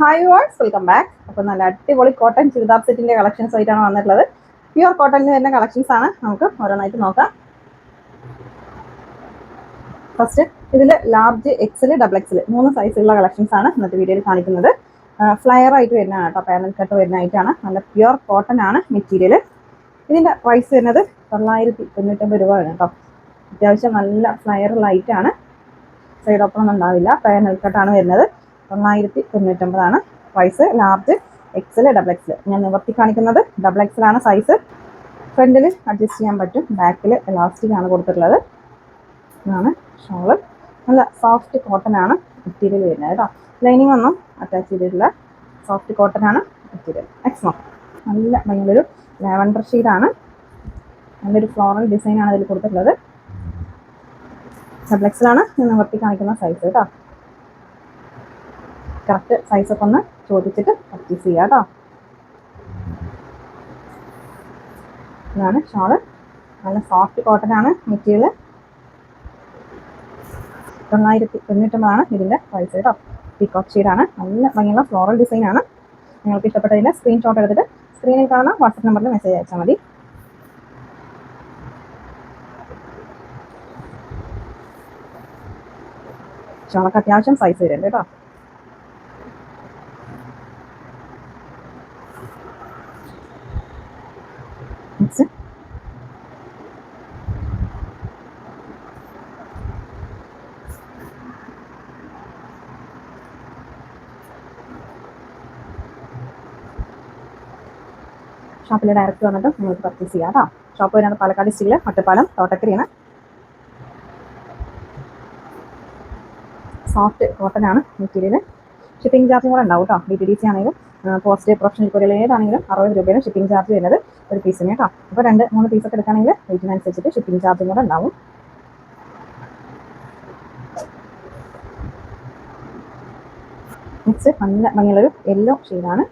Hi verse welcome back അപ്പോൾ നല്ല അടിപൊളി കോട്ടൺ ചുരിദാർ സെറ്റിന്റെ കളക്ഷൻസ് ആയിട്ടാണ് വന്നിട്ടുള്ളത്. പ്യുവർ കോട്ടണിൽ വരുന്ന കളക്ഷൻസ് ആണ്. നമുക്ക് ഓരോന്നായിട്ട് നോക്കാം. ഫസ്റ്റ് ഇതിൽ ലാർജ് എക്സൽ ഡബിൾ എക്സൽ മൂന്ന് സൈസിലുള്ള കളക്ഷൻസ് ആണ് ഇന്നത്തെ വീഡിയോയിൽ കാണിക്കുന്നത്. ഫ്ലയർ ആയിട്ട് വരുന്നതാണ് കേട്ടോ. പാനൽ കട്ട് വരുന്നതായിട്ടാണ്. നല്ല പ്യുവർ കോട്ടൺ ആണ് മെറ്റീരിയൽ ഇതിന്റെ പ്രൈസ് വരുന്നത് തൊള്ളായിരത്തി തൊണ്ണൂറ്റൊമ്പത് രൂപ വരും കേട്ടോ. അത്യാവശ്യം നല്ല ഫ്ലയർ ലൈറ്റാണ് സൈഡ് ഓപ്പൺ ഒന്നും ഉണ്ടാവില്ല. പാനൽ കട്ടാണ് വരുന്നത്. തൊള്ളായിരത്തി തൊണ്ണൂറ്റൊമ്പതാണ് size large XL double XL ഞാൻ നിവർത്തി കാണിക്കുന്നത് ഡബിൾ എക്സൽ ആണ് സൈസ് ഫ്രണ്ടിൽ അഡ്ജസ്റ്റ് ചെയ്യാൻ പറ്റും. ബാക്കിൽ എലാസ്റ്റിക് ആണ് കൊടുത്തിട്ടുള്ളത്. ഇതാണ് ഷോൾ നല്ല സോഫ്റ്റ് കോട്ടൺ ആണ് മെറ്റീരിയൽ വരുന്നത് കേട്ടോ. ലൈനിങ് ഒന്നും അറ്റാച്ച് ചെയ്തിട്ടില്ല. സോഫ്റ്റ് കോട്ടൺ ആണ് മെറ്റീരിയൽ എക്സ്മോ നല്ല ഭയങ്കര ലാവൻഡർ ആണ്. നല്ലൊരു ഫ്ലോറൽ ഡിസൈൻ ആണ് ഇതിൽ കൊടുത്തിട്ടുള്ളത്. ഡബിൾ എക്സലാണ് നിവർത്തി കാണിക്കുന്ന സൈസ് കേട്ടോ. കറക്റ്റ് സൈസൊക്കെ ഒന്ന് ചോദിച്ചിട്ട് പർച്ചേസ് ചെയ്യുക കേട്ടോ ഇതാണ് ഷോൾ. നല്ല സോഫ്റ്റ് കോട്ടൺ ആണ് മെറ്റീരിയൽ തൊള്ളായിരത്തി തൊണ്ണൂറ്റൊമ്പതാണ് ഇതിന്റെ പ്രൈസ് കേട്ടോ പീക്കോക്ക് ഷീഡാണ് നല്ല ഭംഗിയുള്ള ഫ്ലോറൽ ഡിസൈൻ ആണ്. നിങ്ങൾക്ക് ഇഷ്ടപ്പെട്ടതിന്റെ സ്ക്രീൻഷോട്ട് എടുത്തിട്ട് സ്ക്രീനിൽ കാണുന്ന വാട്സപ്പ് നമ്പറിൽ മെസ്സേജ് അയച്ചാൽ മതി. ഷോളൊക്കെ അത്യാവശ്യം സൈസ് വരുന്നുണ്ട് കേട്ടോ നെക്സ്റ്റ് ഷോപ്പിൽ ഡയറക്റ്റ് വന്നിട്ട് നിങ്ങൾക്ക് പർച്ചേസ് ചെയ്യാം കേട്ടോ ഷോപ്പ് വരുന്നത് പാലക്കാട് ഡിസ്ട്രിക്റ്റിൽ ഒറ്റപ്പാലം തോട്ടക്കരയാണ്. സോഫ്റ്റ് കോട്ടൺ ആണ് മെറ്റീരിയൽ ഷിപ്പിംഗ് ചാർജും കൂടെ ഉണ്ടാവും കേട്ടോ ഡി ടി ഡി സി ആണെങ്കിലും. പോസ്റ്റ് പ്രൊഫഷണൽ കൊറിയൽ ഏതാണെങ്കിലും അറുപത് രൂപയാണ് ഷിപ്പിംഗ് ചാർജ് വരുന്നത് ഒരു പീസിന് കേട്ടോ. അപ്പോൾ രണ്ട് മൂന്ന് പീസൊക്കെ എടുക്കുകയാണെങ്കിൽ വെയിറ്റിനനുസരിച്ചിട്ട് ഷിപ്പിംഗ് ചാർജും കൂടെ ഉണ്ടാവും. നെക്സ്റ്റ് നല്ല ഭംഗിയുള്ളൊരു യെല്ലോ ഷെയ്ഡാണ്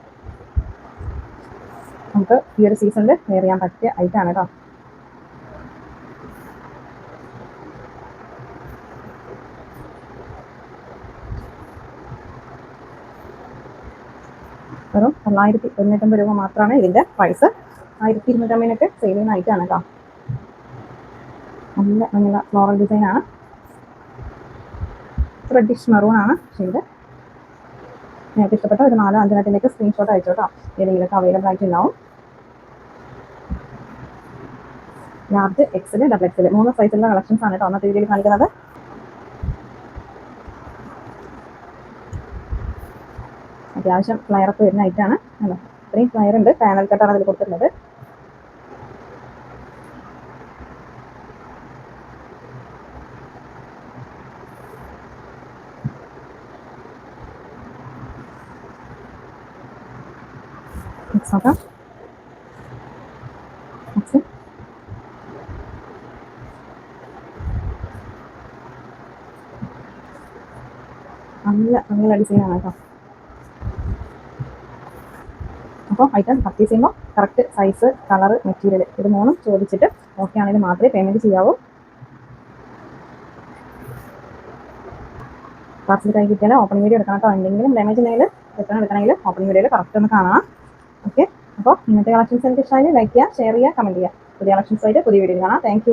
നമുക്ക് ഈ ഒരു സീസണിൽ വെയർ ചെയ്യാൻ പറ്റിയ ഐറ്റാണ് കേട്ടോ. വെറും തൊള്ളായിരത്തി തൊണ്ണൂറ്റമ്പത് രൂപ മാത്രമാണ് ഇതിന്റെ പ്രൈസ് ആയിരത്തി ഇരുന്നൂറ്റമ്പതിനൊക്കെ സെയിൽ ചെയ്യുന്ന ഐറ്റമാണ് കേട്ടോ നല്ല നല്ല ഫ്ലോറൽ ഡിസൈൻ ആണ്. റെഡിഷ് മെറൂൺ ആണ് ഷെയ്ഡ് നിങ്ങൾക്ക് ഇഷ്ടപ്പെട്ട ഒരു നാലോ അഞ്ചെണ്ണത്തിന്റെയൊക്കെ സ്ക്രീൻഷോട്ട് അയച്ചു കേട്ടോ ഏതെങ്കിലുമൊക്കെ അവൈലബിൾ ആയിട്ടുണ്ടാവും ലാർജ് എക്സിൽ ഡബിൾ എക്സിൽ മൂന്ന് സൈസിലുള്ള കളക്ഷൻസ് ആണ് കേട്ടോ അന്നത്തെ രീതിയിൽ കാണിക്കുന്നത്. അത്യാവശ്യം ഫ്ലയർ ഒക്കെ വരുന്ന ഐറ്റാണ് അല്ലോ ഇത്രയും ഫ്ലയർ ഉണ്ട്. പാനൽ കട്ടാണ് അതിൽ കൊടുത്തിട്ടുള്ളത്. നോക്കാം. നല്ല നല്ല ഡിസൈനാണ് കേട്ടോ. അപ്പോൾ ഐറ്റം പർച്ചേസ് ചെയ്യുമ്പോൾ കറക്റ്റ് സൈസ് കളർ മെറ്റീരിയൽ ഇത് മൂന്നും ചോദിച്ചിട്ട് ഓക്കെ ആണെങ്കിൽ മാത്രമേ പേയ്മെന്റ് ചെയ്യാവൂ. പാർസൽ കൈ കിട്ടിയാൽ ഓപ്പണിംഗ് വീഡിയോ എടുക്കണം കേട്ടോ. എന്തെങ്കിലും ഡാമേജ് ഉണ്ടെങ്കിൽ റിട്ടേൺ എടുക്കണമെങ്കിൽ ഓപ്പണിംഗ് വീഡിയോയിൽ കറക്റ്റ് ഒന്ന് കാണാം. ഓക്കെ അപ്പോൾ ഇന്നത്തെ കളക്ഷൻസ് എനിക്ക് ഇഷ്ടമായി ലൈക്ക് ചെയ്യുക ഷെയർ ചെയ്യുക കമന്റ് ചെയ്യുക. പുതിയ കളക്ഷൻസ് ആയിട്ട് പുതിയ വീഡിയോ കാണാം. താങ്ക്